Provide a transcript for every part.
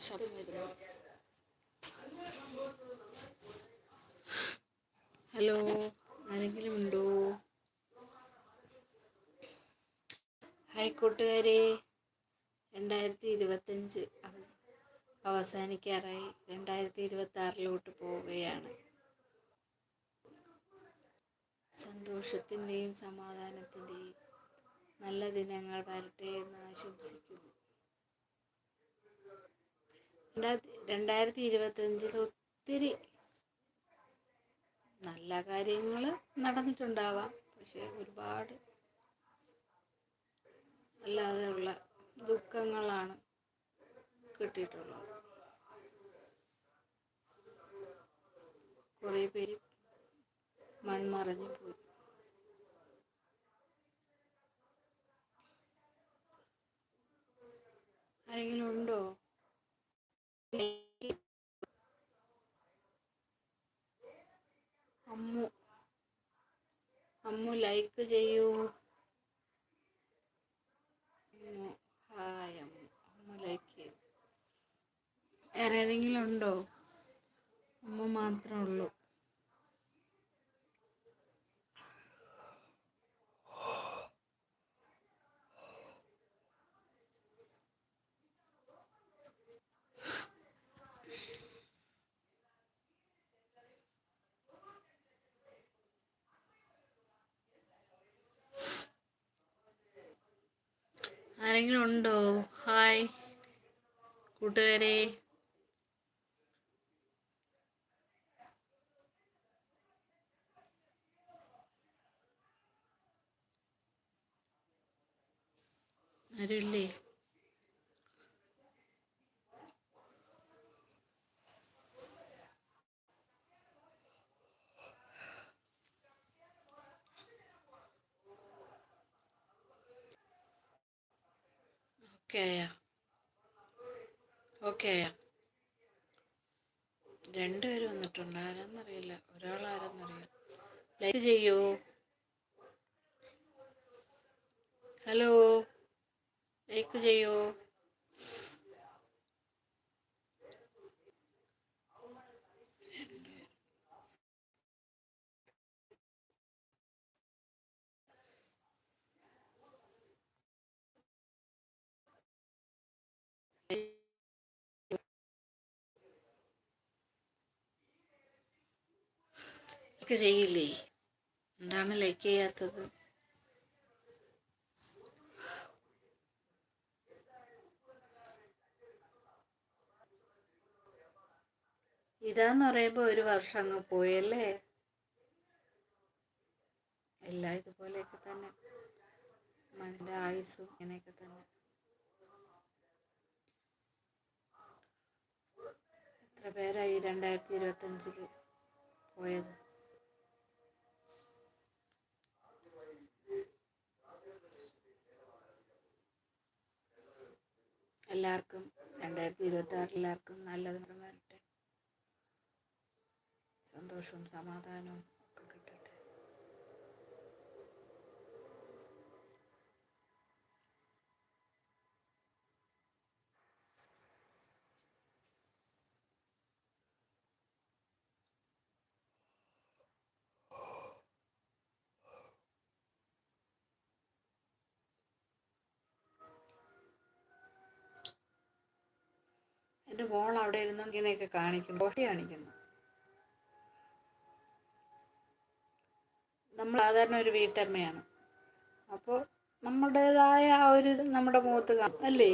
ശബ്ദം വരുന്നു ഹലോ ആരെങ്കിലും ഉണ്ടോ? ഹായ് കൂട്ടുകാരെ. രണ്ടായിരത്തി ഇരുപത്തഞ്ച് അവ- അവസാനിക്കാറായി. രണ്ടായിരത്തി ഇരുപത്തി ആറിലോട്ട് പോവുകയാണ്. സന്തോഷത്തിന്റെയും സമാധാനത്തിന്റെയും നല്ല ദിനങ്ങൾ വരട്ടെ എന്ന് ആശംസിക്കുന്നു. രണ്ടായിരത്തി ഇരുപത്തി ഇരുപത്തഞ്ചിൽ ഒത്തിരി നല്ല കാര്യങ്ങൾ നടന്നിട്ടുണ്ടാവാം. പക്ഷെ ഒരുപാട് അല്ലാതെയുള്ള ദുഃഖങ്ങളാണ് കിട്ടിയിട്ടുള്ളത്. കുറേ പേര് മൺമറഞ്ഞു പോയി. ആരെങ്കിലും ഉണ്ടോ? അമ്മു അമ്മു ലൈക്ക് ചെയ്യൂ അമ്മു ഹായ് അമ്മു അമ്മു ലൈക്ക് ചെയ്തു വേറെ ഏതെങ്കിലും ഉണ്ടോ അമ്മ മാത്രമേ ഉള്ളൂ ആരെങ്കിലും ഉണ്ടോ? ഹായ് കൂട്ടുകാരെ. ആരുമില്ലേ? ഓക്കെ ആയാ ഓക്കെ ആയാ രണ്ടുപേരും വന്നിട്ടുണ്ട്. ആരാന്നറിയില്ല. ഒരാൾ ആരാന്നറിയില്ല ലൈക്ക് ചെയ്യൂ. ഹലോ ലൈക്ക് ചെയ്യൂ. ലൈക്ക് ചെയ്യില്ലേ? എന്താണ് ലൈക്ക് ചെയ്യാത്തത്? ഇതാന്ന് പറയുമ്പോൾ ഒരു വർഷം അങ്ങ് പോയല്ലേ? എല്ലാം ഇതുപോലെയൊക്കെ തന്നെ. മനുഷ്യന്റെ ആയുസ്സും ഇങ്ങനെയൊക്കെ തന്നെ. എത്ര പേരായി രണ്ടായിരത്തി ഇരുപത്തഞ്ചിൽ പോയത്? എല്ലാവർക്കും രണ്ടായിരത്തി ഇരുപത്തി ആറിൽ എല്ലാവർക്കും നല്ലത് വരട്ടെ സന്തോഷവും സമാധാനവും എന്റെ മോൾ അവിടെ ഇരുന്ന് ഇങ്ങനെയൊക്കെ കാണിക്കും ബോട്ടി കാണിക്കുന്നു. നമ്മൾ സാധാരണ ഒരു വീട്ടമ്മയാണ്. അപ്പോൾ നമ്മുടേതായ ആ ഒരു നമ്മുടെ മുഖത്ത് കാണും. അല്ലേ?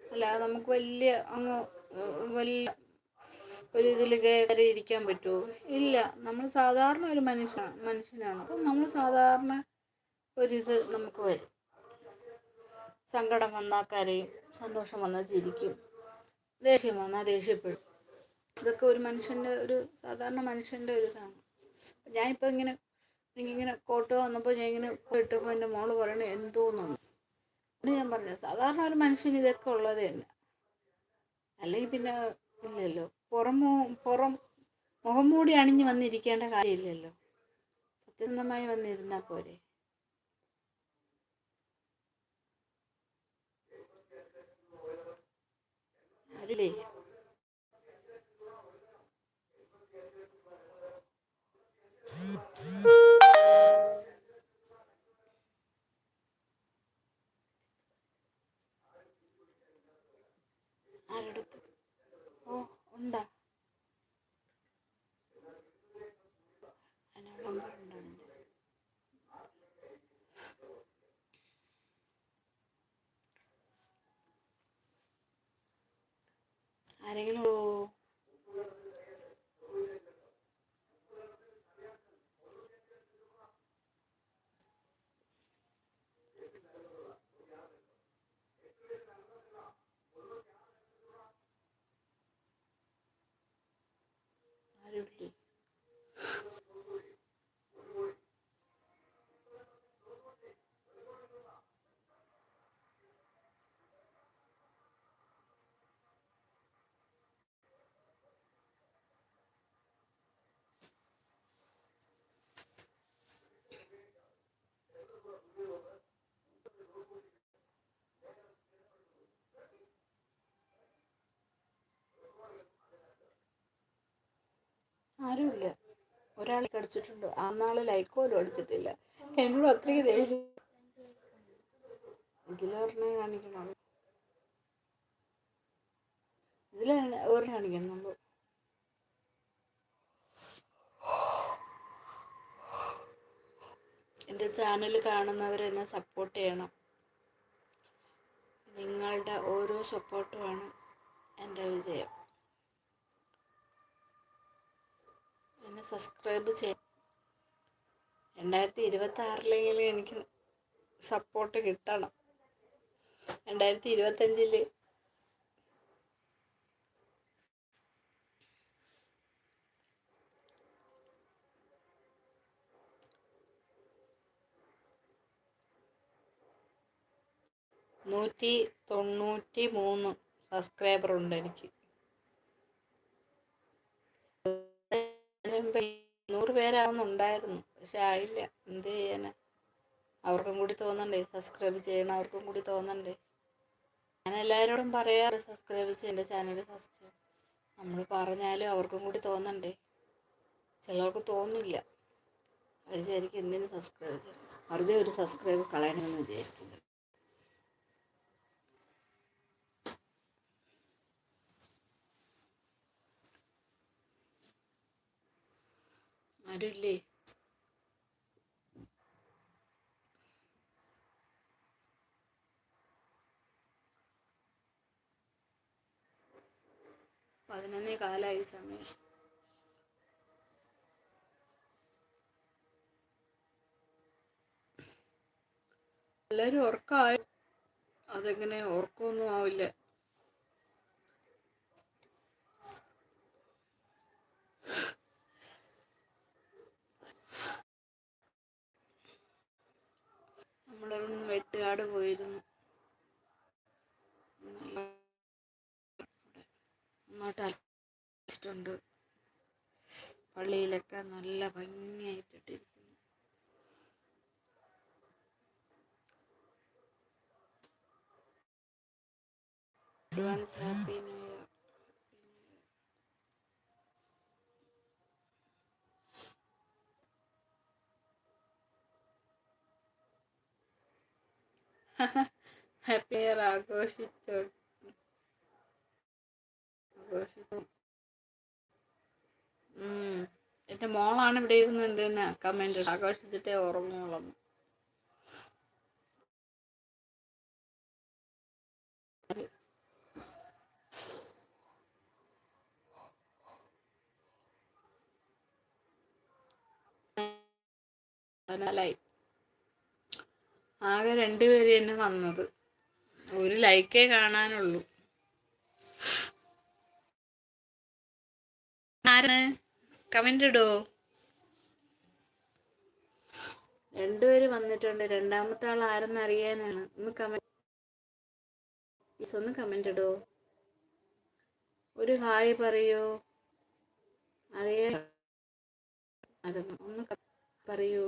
അല്ല നമുക്ക് വലിയ അങ്ങ് വലിയ ഒരു ഇതിൽ കയറി ഇരിക്കാൻ പറ്റുമോ? ഇല്ല. നമ്മൾ സാധാരണ ഒരു മനുഷ്യ മനുഷ്യനാണ്. അപ്പം നമ്മൾ സാധാരണ ഒരിത് നമുക്ക് വരും. സങ്കടം വന്നാൽ കരയും. സന്തോഷം വന്നാൽ ചിരിക്കും. ദേഷ്യം വന്നാൽ ദേഷ്യപ്പെടും. ഇതൊക്കെ ഒരു മനുഷ്യന്റെ ഒരു സാധാരണ മനുഷ്യന്റെ ഒരു ഇതാണ്. ഞാനിപ്പോൾ ഇങ്ങനെ എനിക്കിങ്ങനെ കോട്ടോ വന്നപ്പോൾ ഞാൻ ഇങ്ങനെ ഇട്ടപ്പോൾ എന്റെ മോൾ പറയണത് എന്തോന്നാണ്. അത് ഞാൻ പറഞ്ഞത് സാധാരണ ഒരു മനുഷ്യന് ഇതൊക്കെ ഉള്ളത് തന്നെ. അല്ലെങ്കിൽ പിന്നെ ഇല്ലല്ലോ പുറമോ പുറം മുഖം മൂടി അണിഞ്ഞ് വന്നിരിക്കേണ്ട കാര്യമില്ലല്ലോ. സത്യസന്ധമായി വന്നിരുന്നാൽ പോരെ. അതിലേ ആരെടുത്ത് ഓ ഉണ്ടാ അതിന് നമ്പർ ഉണ്ടോ നിന്റെ ആരെങ്കിലും ഉണ്ടോ? ആരുമില്ലേ ആരുമില്ല. ഒരാൾ അടിച്ചിട്ടുണ്ട് ആ നാളെ ലൈക്ക് പോലും അടിച്ചിട്ടില്ല. എന്നോട് അത്രയ്ക്ക് ദേഷ്യം. ഇതിലൊരെണ്ണേ കാണിക്കണുള്ളൂ ഇതിൽ ഒരെണ്ണം കാണിക്കുന്നുള്ളൂ എന്റെ ചാനൽ കാണുന്നവർ എന്നെ സപ്പോർട്ട് ചെയ്യണം. നിങ്ങളുടെ ഓരോ സപ്പോർട്ടുമാണ് എന്റെ വിജയം. എന്നെ സബ്സ്ക്രൈബ് ചെയ്യ. രണ്ടായിരത്തി ഇരുപത്തി ആറിലെങ്കിലും എനിക്ക് സപ്പോർട്ട് കിട്ടണം. രണ്ടായിരത്തി ഇരുപത്തഞ്ചിൽ നൂറ്റി തൊണ്ണൂറ്റി മൂന്ന് സബ്സ്ക്രൈബർ ഉണ്ട് എനിക്ക്. നൂറ് പേരാവുന്നുണ്ടായിരുന്നു. പക്ഷെ ആയില്ല. എന്ത് ചെയ്യാനാ? അവർക്കും കൂടി തോന്നണ്ടേ. സബ്സ്ക്രൈബ് ചെയ്യണം. അവർക്കും കൂടി തോന്നണ്ടേ. ഞാൻ എല്ലാവരോടും പറയാറ് സബ്സ്ക്രൈബ് ചെയ്യേണ്ട ചാനൽ സബ്സ്ക്രൈബ് നമ്മൾ പറഞ്ഞാലും അവർക്കും കൂടി തോന്നണ്ടേ. ചിലർക്ക് തോന്നില്ല. അവർ വിചാരിക്കും എന്തിനു സബ്സ്ക്രൈബ് ചെയ്യണം? വെറുതെ ഒരു സബ്സ്ക്രൈബ് കളയണമെന്ന് വിചാരിക്കുന്നത് ആരുമില്ലേ പതിനൊന്നേ കാലായി സമയം. എല്ലാവരും ഉറക്കമായി അതെങ്ങനെ ഉറക്കമൊന്നും ആവില്ല. നമ്മളൊന്ന് വെട്ടുകാട് പോയിരുന്നു. അങ്ങോട്ട് അലച്ചിട്ടുണ്ട്. പള്ളിയിലൊക്കെ നല്ല ഭംഗിയായിട്ടിട്ടിരിക്കുന്നു. Advance happy new happy year ആഘോഷിച്ചോ. എന്റെ മോളാണ് ഇവിടെ ഇരുന്നുണ്ട് തന്നെ കമന്റ് ആഘോഷിച്ചിട്ടേ ഉറങ്ങുള്ളൂ. പതിനാലായി ആകെ രണ്ടുപേര് തന്നെ വന്നത്. ഒരു ലൈക്കേ കാണാനുള്ളൂ. ആരാണ്? കമന്റ് ഇടുവോ രണ്ടുപേര് വന്നിട്ടുണ്ട്. രണ്ടാമത്തെ ആൾ ആരെന്ന് അറിയാനാണ്. ഒന്ന് കമന്റ് ഒന്ന് കമന്റ് ഇടുവോ ഒരു ഹായ് പറയോ? അറിയാ ഒന്ന് പറയൂ?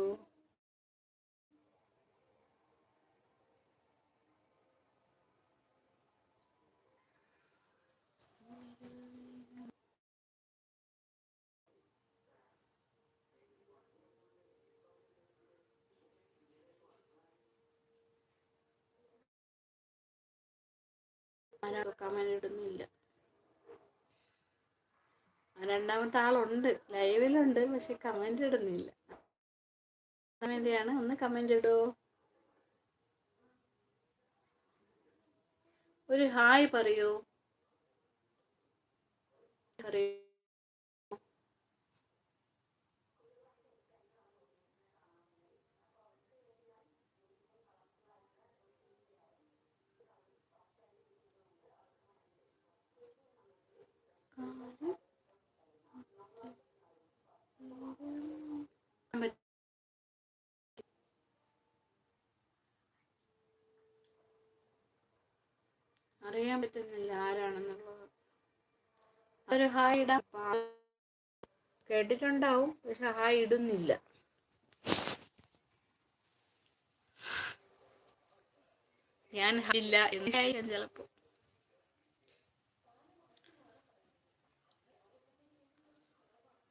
ആരും കമന്റ് ഇടുന്നില്ല. രണ്ടാമത്തെ ആളുണ്ട്. ലൈവിലുണ്ട് പക്ഷെ കമന്റ് ഇടുന്നില്ല. വേണ്ടിയാണ്. ഒന്ന് കമന്റ് ഇടോ. ഒരു ഹായ് പറയൂ. പറയൂ. അറിയാൻ പറ്റുന്നില്ല ആരാണെന്നുള്ളത്. ഒരു ഹായ് ഇടാൻ കേട്ടിട്ടുണ്ടാവും പക്ഷെ ഹായ് ഇടുന്നില്ല. ഞാൻ ഇല്ല എന്തായാലും ചിലപ്പോ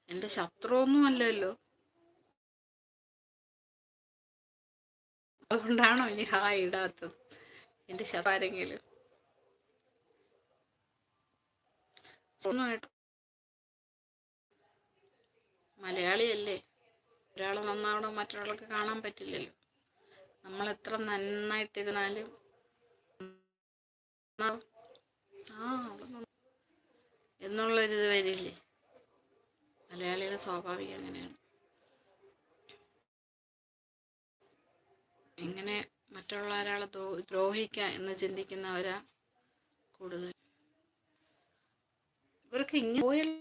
എന്റെ ശത്രുവൊന്നും അല്ലല്ലോ. അതുകൊണ്ടാണോ ഇനി ഹായ് ഇടാത്തത്? എന്റെ ശത്രു ആരെങ്കിലും. ഒന്നുമായിട്ട്. മലയാളിയല്ലേ? ഒരാളെ നന്നാവണം? മറ്റൊരാൾക്ക് കാണാൻ പറ്റില്ലല്ലോ. നമ്മൾ എത്ര നന്നായിട്ടിരുന്നാലും. ആ അവൾ ഒരു എന്നുള്ളൊരിത് വരില്ലേ? മലയാളിയുടെ സ്വാഭാവികം അങ്ങനെയാണ് എങ്ങനെ മറ്റുള്ള ഒരാളെ ദ്രോ- ദ്രോഹിക്കാം എന്ന് ചിന്തിക്കുന്നവരാ കൂടുതൽ? ഇവർക്ക് ഇങ്ങനെ പോയല്ലോ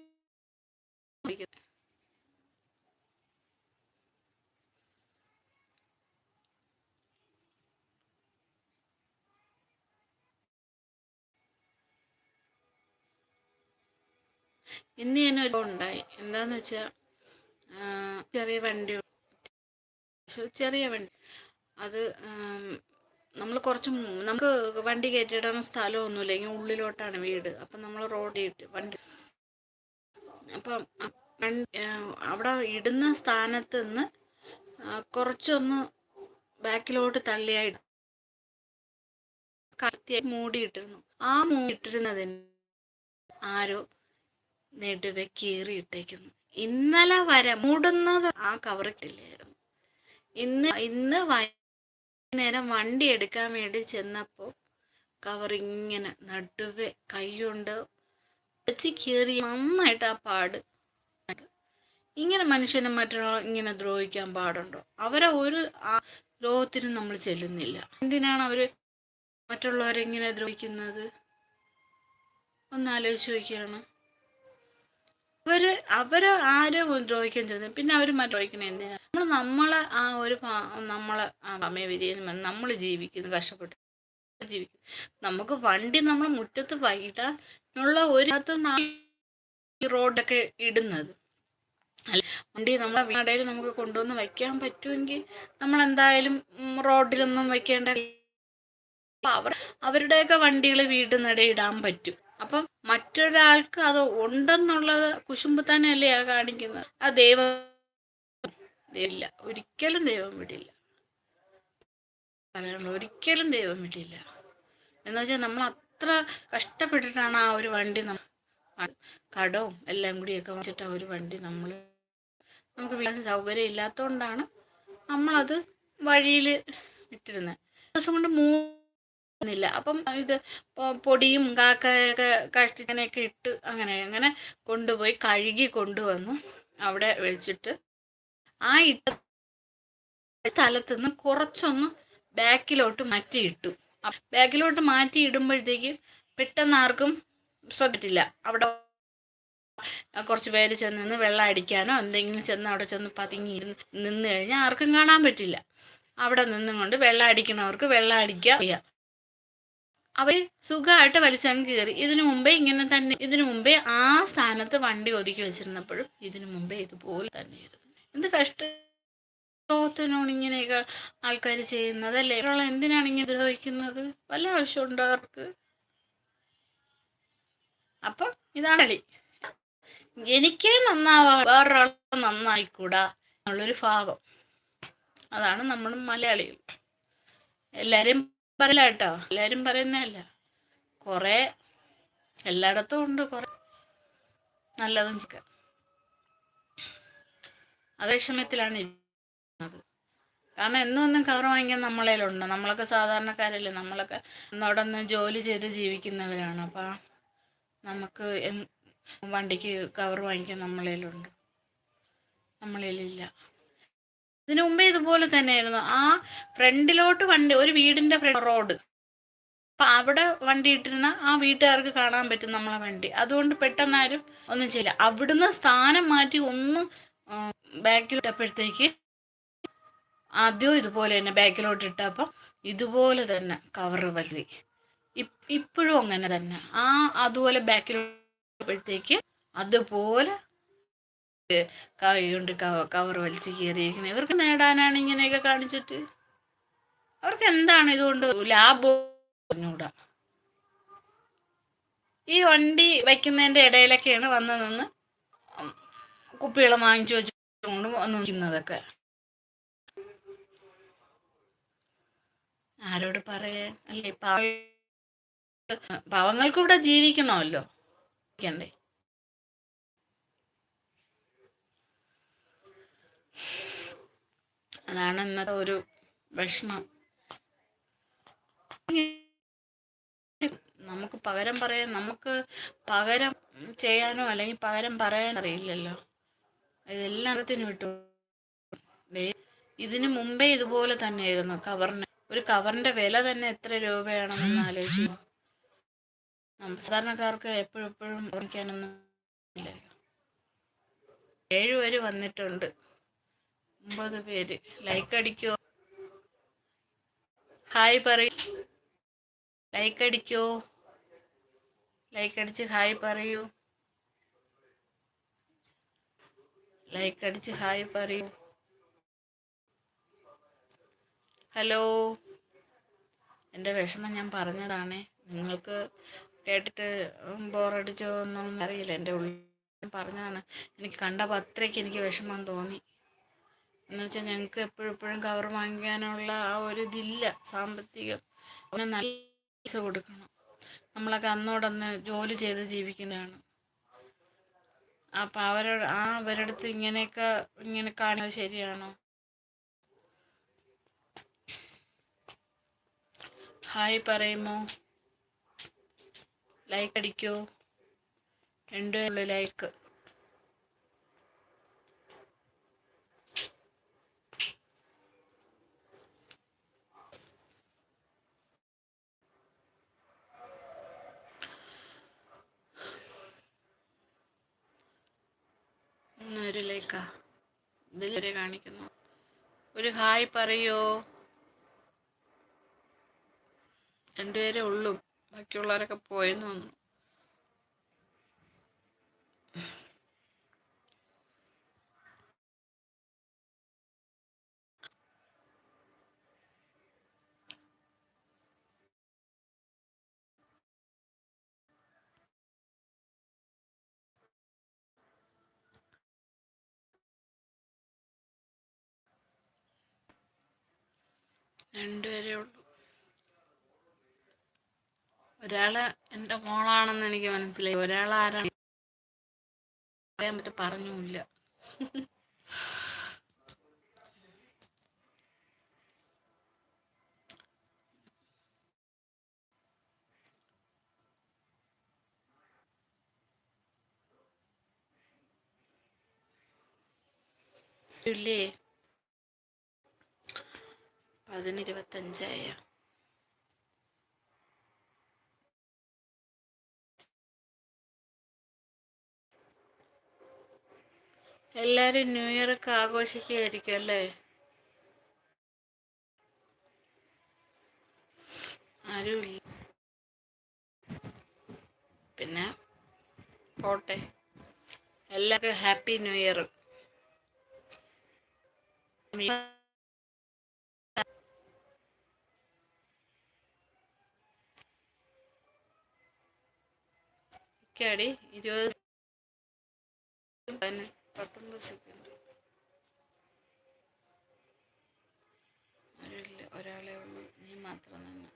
ഇന്ന് ഞാൻ ഒരു ഉണ്ടായി. എന്താന്ന് വെച്ചാൽ ചെറിയ വണ്ടി ചെറിയ വണ്ടി. അത് നമ്മൾ കുറച്ച് നമുക്ക് വണ്ടി കയറ്റിയിടാൻ സ്ഥലമൊന്നുമില്ല. ഇങ്ങനെ ഉള്ളിലോട്ടാണ് വീട്. അപ്പം നമ്മൾ റോഡ് ഇട്ട് വണ്ടി അപ്പം അവിടെ ഇടുന്ന സ്ഥാനത്ത് നിന്ന് കുറച്ചൊന്ന് ബാക്കിലോട്ട് തള്ളിയായിട്ട് കത്തിയായി മൂടിയിട്ടിരുന്നു. ആ മൂടിയിട്ടിരുന്നതിന് ആരോ നെടുവെ കീറിയിട്ടേക്കുന്നു. ഇന്നലെ വരെ മൂടുന്നത് ആ കവറിട്ടില്ലായിരുന്നു ഇന്ന് ഇന്ന് വൈകുന്നേരം വണ്ടി എടുക്കാൻ വേണ്ടി ചെന്നപ്പോൾ കവർ ഇങ്ങനെ നടുവെ കൈകൊണ്ട് വെച്ച് കീറി നന്നായിട്ട് ആ പാട്. ഇങ്ങനെ മനുഷ്യനെ മറ്റൊരാൾ ഇങ്ങനെ ദ്രോഹിക്കാൻ പാടുണ്ടോ? അവരെ ഒരു ലോകത്തിനും നമ്മൾ ചെല്ലുന്നില്ല. എന്തിനാണ് അവർ മറ്റുള്ളവരെങ്ങനെ ദ്രോഹിക്കുന്നത്? ഒന്ന് ആലോചിച്ച് നോക്കിയാണ്? അവർ അവർ ആരും ദ്രോഹിക്കുകയും ചെയ്തു പിന്നെ അവർ ദ്രോഹിക്കണേ എന്തിനാ? നമ്മൾ നമ്മളെ ആ ഒരു നമ്മളെ ആ സമയവിധിയിൽ നമ്മൾ ജീവിക്കുന്നു കഷ്ടപ്പെട്ട് ജീവിക്കുന്നു. നമുക്ക് വണ്ടി നമ്മൾ മുറ്റത്ത് വൈകിട്ടുള്ള ഒരു റോഡൊക്കെ ഇടുന്നത്. അല്ല വണ്ടി നമ്മളെ വീടയിൽ നമുക്ക് കൊണ്ടുവന്ന് വയ്ക്കാൻ പറ്റുമെങ്കിൽ നമ്മൾ എന്തായാലും റോഡിലൊന്നും വെക്കേണ്ട അവർ അവരുടെയൊക്കെ വണ്ടികൾ വീടിനിടെ ഇടാൻ പറ്റും. അപ്പം മറ്റൊരാൾക്ക് അത് ഉണ്ടെന്നുള്ളത് കുശുമ്പ് തന്നെയല്ലേ ആ കാണിക്കുന്നത്? ആ ദൈവം ഇല്ല. ഒരിക്കലും ദൈവം വിടില്ല. പറയാനുള്ള ഒരിക്കലും ദൈവം വിടില്ല. എന്ന് വെച്ചാൽ നമ്മൾ അത്ര കഷ്ടപ്പെട്ടിട്ടാണ് ആ ഒരു വണ്ടി നമ്മൾ കടവും എല്ലാം കൂടിയൊക്കെ വെച്ചിട്ട് ആ ഒരു വണ്ടി നമ്മൾ നമുക്ക് വീട്ടിൽ സൗകര്യം ഇല്ലാത്തതുകൊണ്ടാണ് നമ്മളത് വഴിയിൽ ഇട്ടിരുന്നത് ദിവസം കൊണ്ട് മൂന്നില്ല അപ്പം ഇത് പൊടിയും കാക്കയൊക്കെ കഷ്ടിക്കാനൊക്കെ ഇട്ട് അങ്ങനെ അങ്ങനെ കൊണ്ടുപോയി കഴുകി കൊണ്ടുവന്നു. അവിടെ വെച്ചിട്ട് ആ ഇട്ട സ്ഥലത്ത് നിന്ന് കുറച്ചൊന്ന് ബാക്കിലോട്ട് മാറ്റിയിട്ടു. ബാക്കിലോട്ട് മാറ്റി ഇടുമ്പോഴത്തേക്ക് പെട്ടെന്ന് ആർക്കും ശ്രദ്ധിച്ചില്ല അവിടെ കുറച്ച് പേര് ചെന്ന് നിന്ന് വെള്ളം അടിക്കാനോ എന്തെങ്കിലും ചെന്ന് അവിടെ ചെന്ന് പതുങ്ങി നിന്ന് കഴിഞ്ഞാൽ ആർക്കും കാണാൻ പറ്റില്ല. അവിടെ നിന്നും കൊണ്ട് വെള്ളം അടിക്കണവർക്ക് വെള്ളം അടിക്കാം ചെയ്യാം അവർ സുഖമായിട്ട് വലിച്ചങ്ങ് കയറി. ഇതിനു മുമ്പേ ഇങ്ങനെ തന്നെ. ഇതിനു മുമ്പേ ആ സ്ഥാനത്ത് വണ്ടി ഒതുക്കി വെച്ചിരുന്നപ്പോഴും ഇതിനു മുമ്പേ ഇതുപോലെ തന്നെയായിരുന്നു. എന്ത് കഷ്ടത്തിനോട് ഇങ്ങനെയൊക്കെ ആൾക്കാർ ചെയ്യുന്നത് അല്ലേ ഒരാളെ എന്തിനാണ് ഇങ്ങനെ ദ്രോഹിക്കുന്നത്? വല്ല ആവശ്യമുണ്ടോ അവർക്ക്? അപ്പം ഇതാണ് കളി. എനിക്ക് നന്നാവാ. വേറൊരാൾ നന്നായിക്കൂടാ എന്നുള്ളൊരു ഭാവം. അതാണ് നമ്മൾ മലയാളികൾ എല്ലാവരും പറയില്ല കേട്ടോ എല്ലാവരും പറയുന്നതല്ല. കുറേ എല്ലായിടത്തും ഉണ്ട് കുറേ നല്ലതും അതേ വിഷമത്തിലാണ് ഇരിക്കുന്നത്. കാരണം എന്നും ഒന്നും കവർ വാങ്ങിക്കാൻ നമ്മളേലുണ്ട് നമ്മളൊക്കെ സാധാരണക്കാരല്ലേ. നമ്മളൊക്കെ അവിടെ ജോലി ചെയ്ത് ജീവിക്കുന്നവരാണ്. അപ്പം നമുക്ക് വണ്ടിക്ക് കവർ വാങ്ങിക്കാൻ നമ്മളേലുണ്ട് നമ്മളേലില്ല ഇതിനു മുമ്പേ ഇതുപോലെ തന്നെയായിരുന്നു. ആ ഫ്രണ്ടിലോട്ട് വണ്ടി ഒരു വീടിന്റെ ഫ്രണ്ട് റോഡ്. അപ്പൊ അവിടെ വണ്ടി ഇട്ടിരുന്ന ആ വീട്ടുകാർക്ക് കാണാൻ പറ്റും നമ്മളെ വണ്ടി. അതുകൊണ്ട് പെട്ടെന്നാരും ഒന്നും ചെയ്യില്ല. അവിടുന്ന് സ്ഥാനം മാറ്റി ഒന്ന് ബാക്കിലിട്ടപ്പോഴത്തേക്ക് ആദ്യവും ഇതുപോലെ തന്നെ ബാക്കിലോട്ട് ഇട്ടപ്പം ഇതുപോലെ തന്നെ കവറ് വലി ഇപ്പോഴും അങ്ങനെ തന്നെ. ആ അതുപോലെ ബാക്കിലോട്ട് ബാക്കിലോട്ടപ്പോഴത്തേക്ക് അതുപോലെ കൈ കൊണ്ട് കവർ വലിച്ച് കയറിയിരിക്കുന്നത് ഇവർക്ക് നേടാനാണ് ഇങ്ങനെയൊക്കെ കാണിച്ചിട്ട്. അവർക്ക് എന്താണ് ഇതുകൊണ്ട് ലാഭം? ഈ വണ്ടി വയ്ക്കുന്നതിന്റെ ഇടയിലൊക്കെയാണ് വന്ന് നിന്ന് കുപ്പികൾ വാങ്ങിച്ചു വെച്ചുകൊണ്ട് വന്ന് നിൽക്കുന്നതൊക്കെ. ആരോട് പറയേ? അല്ലേ പാവങ്ങൾക്ക് ഇവിടെ ജീവിക്കണമല്ലോ. ജീവിക്കണ്ടേ അതാണ് ഇന്നത്തെ ഒരു വിഷമം. നമുക്ക് പകരം പറയാൻ നമുക്ക് പകരം ചെയ്യാനോ അല്ലെങ്കിൽ പകരം പറയാൻ അറിയില്ലല്ലോ. ഇതെല്ലാത്തിനും വിട്ടു. ഇതിനു മുമ്പേ ഇതുപോലെ തന്നെയായിരുന്നു കവറിന്. ഒരു കവറിന്റെ വില തന്നെ എത്ര രൂപയാണെന്ന് ആലോചിച്ചു സാധാരണക്കാർക്ക് എപ്പോഴും എപ്പോഴും ഓർക്കാനൊന്നും ഇല്ലല്ലോ. ഏഴുപേര് വന്നിട്ടുണ്ട്. ഒമ്പത് പേര്. ലൈക്ക് അടിക്കോ? ഹായ് പറയൂ. ലൈക്ക് അടിക്കോ? ലൈക്ക് അടിച്ച് ഹായ് പറയൂ. ലൈക്ക് അടിച്ച് ഹായ് പറയൂ. ഹലോ എന്റെ വിഷമം ഞാൻ പറഞ്ഞതാണ്. നിങ്ങൾക്ക് കേട്ടിട്ട് ബോറടിച്ചോ എന്നൊന്നും അറിയില്ല. എന്റെ ഉള്ളിൽ പറഞ്ഞതാണ്. എനിക്ക് കണ്ട പത്രയ്ക്ക് എനിക്ക് വിഷമം തോന്നി. എന്നുവെച്ചാൽ ഞങ്ങൾക്ക് എപ്പോഴും എപ്പോഴും കവർ വാങ്ങിക്കാനുള്ള ആ ഒരു ഇതില്ല സാമ്പത്തികം. നല്ല പൈസ കൊടുക്കണം. നമ്മളൊക്കെ അന്നോടന്ന് ജോലി ചെയ്ത് ജീവിക്കുന്നതാണ്. അപ്പം അവരോട് ആ അവരടുത്ത് ഇങ്ങനെയൊക്കെ ഇങ്ങനെ കാണുന്നത് ശരിയാണോ? ഹായ് പറയുമോ? ലൈക്ക് അടിക്കോ. രണ്ടുപേരുള്ള ലൈക്ക് ഒരു ലൈക്കാ ഇതിലൊരു കാണിക്കുന്നു. ഒരു ഹായ് പറയോ? രണ്ടുപേരേ ഉള്ളൂ. ബാക്കിയുള്ളവരൊക്കെ പോയെന്ന് തോന്നുന്നു. രണ്ടുപേരേ ഉള്ളൂ. ഒരാൾ എന്റെ മോളാണെന്ന് എനിക്ക് മനസ്സിലായി. ഒരാൾ ആരാണ് പറയാൻ പറ്റും പറഞ്ഞുമില്ല. ഇല്ലേ? പതിനിരുപത്തഞ്ചായ എല്ലാരും ന്യൂ ഇയർ ഒക്കെ ആഘോഷിക്കുകയായിരിക്കും അല്ലേ? ആരുമില്ല. പിന്നെ പോട്ടെ. എല്ലാവർക്കും ഹാപ്പി ന്യൂ ഇയർ നിൽക്കാടി ഇരുപത് പത്തൊമ്പത് സെക്കൻഡ് ഒരാളെ ഉള്ളൂ. നീ മാത്രം തന്നെ.